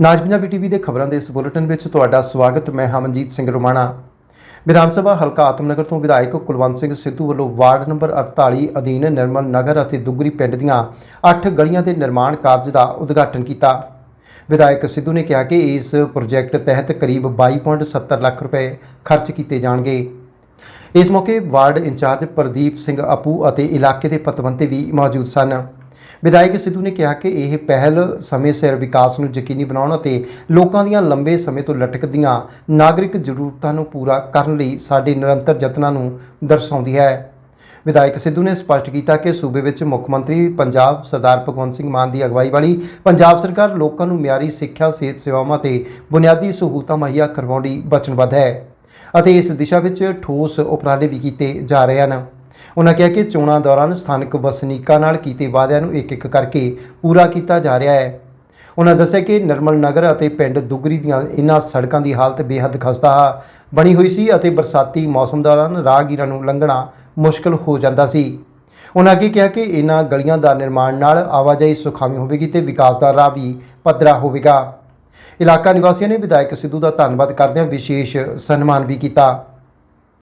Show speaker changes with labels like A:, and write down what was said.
A: ਨਾਜ Punjabi TV ਦੇ ਖਬਰਾਂ ਦੇ ਇਸ ਬੁਲੇਟਿਨ ਵਿੱਚ ਤੁਹਾਡਾ ਸਵਾਗਤ, ਮੈਂ ਹਮਨਜੀਤ ਸਿੰਘ ਰੋਮਾਣਾ। ਵਿਧਾਨ ਸਭਾ ਹਲਕਾ ਆਤਮਨਗਰ ਤੋਂ ਵਿਧਾਇਕ ਕੁਲਵੰਤ ਸਿੰਘ ਸਿੱਧੂ ਵੱਲੋਂ ਵਾਰਡ ਨੰਬਰ 48 ਅਧੀਨ ਨਿਰਮਲ ਨਗਰ ਅਤੇ ਦੁੱਗਰੀ ਪਿੰਡ ਦੀਆਂ 8 ਗਲੀਆਂ ਦੇ ਨਿਰਮਾਣ ਕਾਰਜ ਦਾ ਉਦਘਾਟਨ ਕੀਤਾ। ਵਿਧਾਇਕ ਸਿੱਧੂ ਨੇ ਕਿਹਾ ਕਿ ਇਸ ਪ੍ਰੋਜੈਕਟ ਤਹਿਤ ਕਰੀਬ 22.70 ਲੱਖ ਰੁਪਏ ਖਰਚ ਕੀਤੇ ਜਾਣਗੇ। ਇਸ ਮੌਕੇ ਵਾਰਡ ਇੰਚਾਰਜ ਪ੍ਰਦੀਪ ਸਿੰਘ ਆਪੂ ਅਤੇ ਇਲਾਕੇ ਦੇ ਪਤਵੰਤੇ ਵੀ ਮੌਜੂਦ ਸਨ। ਵਿਧਾਇਕ ਸਿੱਧੂ ਨੇ ਕਿਹਾ ਕਿ ਇਹ ਪਹਿਲ ਸਮੇਂ ਸਿਰ ਵਿਕਾਸ ਨੂੰ ਯਕੀਨੀ ਬਣਾਉਣ ਅਤੇ ਲੋਕਾਂ ਦੀਆਂ ਲੰਬੇ ਸਮੇਂ ਤੋਂ ਲਟਕਦੀਆਂ ਨਾਗਰਿਕ ਜ਼ਰੂਰਤਾਂ ਨੂੰ ਪੂਰਾ ਕਰਨ ਲਈ ਸਾਡੇ ਨਿਰੰਤਰ ਯਤਨਾਂ ਨੂੰ ਦਰਸਾਉਂਦੀ ਹੈ। ਵਿਧਾਇਕ ਸਿੱਧੂ ਨੇ ਸਪਸ਼ਟ ਕੀਤਾ ਕਿ ਸੂਬੇ ਵਿੱਚ ਮੁੱਖ ਮੰਤਰੀ ਪੰਜਾਬ ਸਰਦਾਰ ਭਗਵੰਤ ਸਿੰਘ ਮਾਨ ਦੀ ਅਗਵਾਈ ਵਾਲੀ ਪੰਜਾਬ ਸਰਕਾਰ ਲੋਕਾਂ ਨੂੰ ਮਿਆਰੀ ਸਿੱਖਿਆ, ਸਿਹਤ ਸੇਵਾਵਾਂ ਤੇ ਬੁਨਿਆਦੀ ਸਹੂਲਤਾਂ ਮੁਹੱਈਆ ਕਰਵਾਉਣ ਲਈ ਵਚਨਬੱਧ ਹੈ ਅਤੇ ਇਸ ਦਿਸ਼ਾ ਵਿੱਚ ਠੋਸ ਉਪਰਾਲੇ ਵੀ ਕੀਤੇ ਜਾ ਰਹੇ ਹਨ। ਉਹਨਾਂ ਕਿਹਾ ਕਿ ਚੋਣਾਂ ਦੌਰਾਨ ਸਥਾਨਕ ਵਸਨੀਕਾਂ ਨਾਲ ਕੀਤੇ ਵਾਅਦਿਆਂ ਨੂੰ ਇੱਕ ਇੱਕ ਕਰਕੇ ਪੂਰਾ ਕੀਤਾ ਜਾ ਰਿਹਾ ਹੈ। ਉਹਨਾਂ ਦੱਸਿਆ ਕਿ ਨਿਰਮਲ ਨਗਰ ਅਤੇ ਪਿੰਡ ਦੁਗਰੀ ਦੀਆਂ ਇਨ੍ਹਾਂ ਸੜਕਾਂ ਦੀ ਹਾਲਤ ਬੇਹੱਦ ਖਸਤਾ ਬਣੀ ਹੋਈ ਸੀ ਅਤੇ ਬਰਸਾਤੀ ਮੌਸਮ ਦੌਰਾਨ ਰਾਹਗੀਰਾਂ ਨੂੰ ਲੰਘਣਾ ਮੁਸ਼ਕਲ ਹੋ ਜਾਂਦਾ ਸੀ। ਉਹਨਾਂ ਅੱਗੇ ਕਿਹਾ ਕਿ ਇਨ੍ਹਾਂ ਗਲੀਆਂ ਦਾ ਨਿਰਮਾਣ ਨਾਲ ਆਵਾਜਾਈ ਸੁਖਾਵੀ ਹੋਵੇਗੀ ਤੇ ਵਿਕਾਸ ਦਾ ਰਾਹ ਵੀ ਪੱਧਰਾ ਹੋਵੇਗਾ। ਇਲਾਕਾ ਨਿਵਾਸੀਆਂ ਨੇ ਵਿਧਾਇਕ ਸਿੱਧੂ ਦਾ ਧੰਨਵਾਦ ਕਰਦਿਆਂ ਵਿਸ਼ੇਸ਼ ਸਨਮਾਨ ਵੀ ਕੀਤਾ।